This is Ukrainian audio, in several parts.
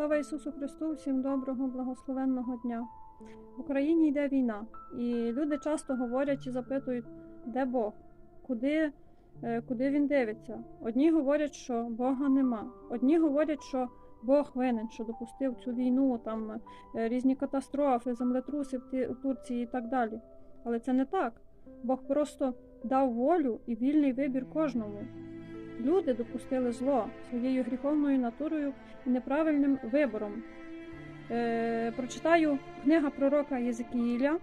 Слава Ісусу Христу! Всім доброго, благословенного дня. В Україні йде війна, і люди часто говорять і запитують, де Бог, куди, е, куди він дивиться. Одні говорять, що Бога нема. Одні говорять, що Бог винен, що допустив цю війну, там е, різні катастрофи, землетруси в Турції і так далі. Але це не так. Бог просто дав волю і вільний вибір кожному. Люди допустили зло своєю гріховною натурою і неправильним вибором. Е, прочитаю книга пророка Єзекіїля,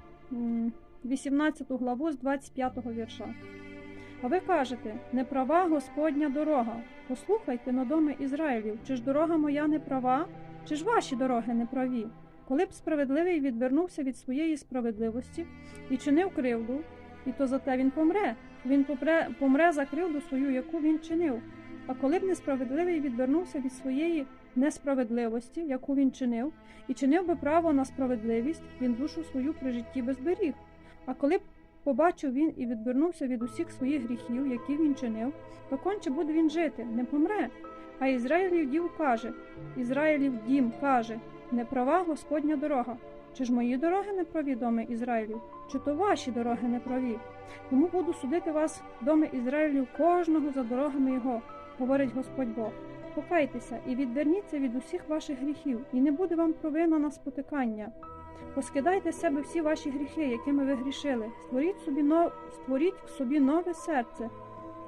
18 главу з 25 вірша. А ви кажете, не права Господня дорога. Послухайте на доми Ізраїлів, чи ж дорога моя не права, чи ж ваші дороги не праві? Коли б справедливий відвернувся від своєї справедливості і чинив кривду, і то за те він помре. Він попре, помре за кривду свою, яку він чинив. А коли б несправедливий відвернувся від своєї несправедливості, яку він чинив, і чинив би право на справедливість, він душу свою при житті би зберіг. А коли б побачив він і відвернувся від усіх своїх гріхів, які він чинив, то конче буде він жити, не помре. А Ізраїлів дів каже, Ізраїлів дім каже, не права Господня дорога. Чи ж мої дороги не праві, доми Ізраїлів, чи то ваші дороги не праві? Тому буду судити вас, доми Ізраїлів, кожного за дорогами його, говорить Господь Бог. Покайтеся і відверніться від усіх ваших гріхів, і не буде вам провина на спотикання. Поскидайте з себе всі ваші гріхи, якими ви грішили. Створіть собі, но... Створіть собі нове серце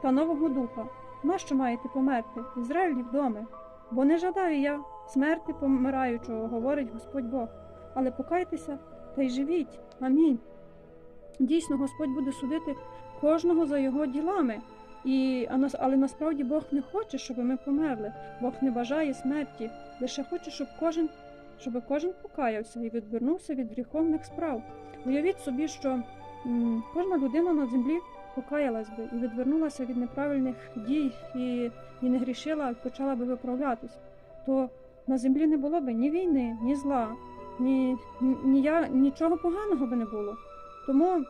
та нового духа. Нащо маєте померти, Ізраїлів доми? Бо не жадаю я смерти помираючого, говорить Господь Бог. Але покайтеся та й живіть. Амінь. Дійсно, Господь буде судити кожного за його ділами. І, але насправді Бог не хоче, щоб ми померли. Бог не бажає смерті, лише хоче, щоб кожен, щоб кожен покаявся і відвернувся від гріховних справ. Уявіть собі, що м, кожна людина на землі покаялась би і відвернулася від неправильних дій і, і не грішила, а почала би виправлятись, то на землі не було б ні війни, ні зла, ні, ні, ні, нічого поганого би не було. Тому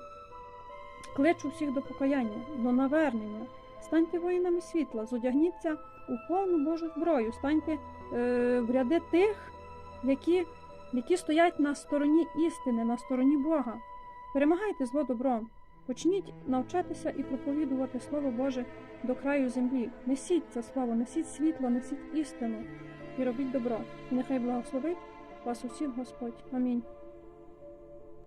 кличу всіх до покаяння, до навернення. Станьте воїнами світла, зодягніться у повну Божу зброю, станьте е, в ряди тих, які, які стоять на стороні істини, на стороні Бога. Перемагайте зло добром. Почніть навчатися і проповідувати Слово Боже до краю землі. Несіть це слово, несіть світло, несіть істину і робіть добро. Нехай благословить вас усіх Господь. Амінь.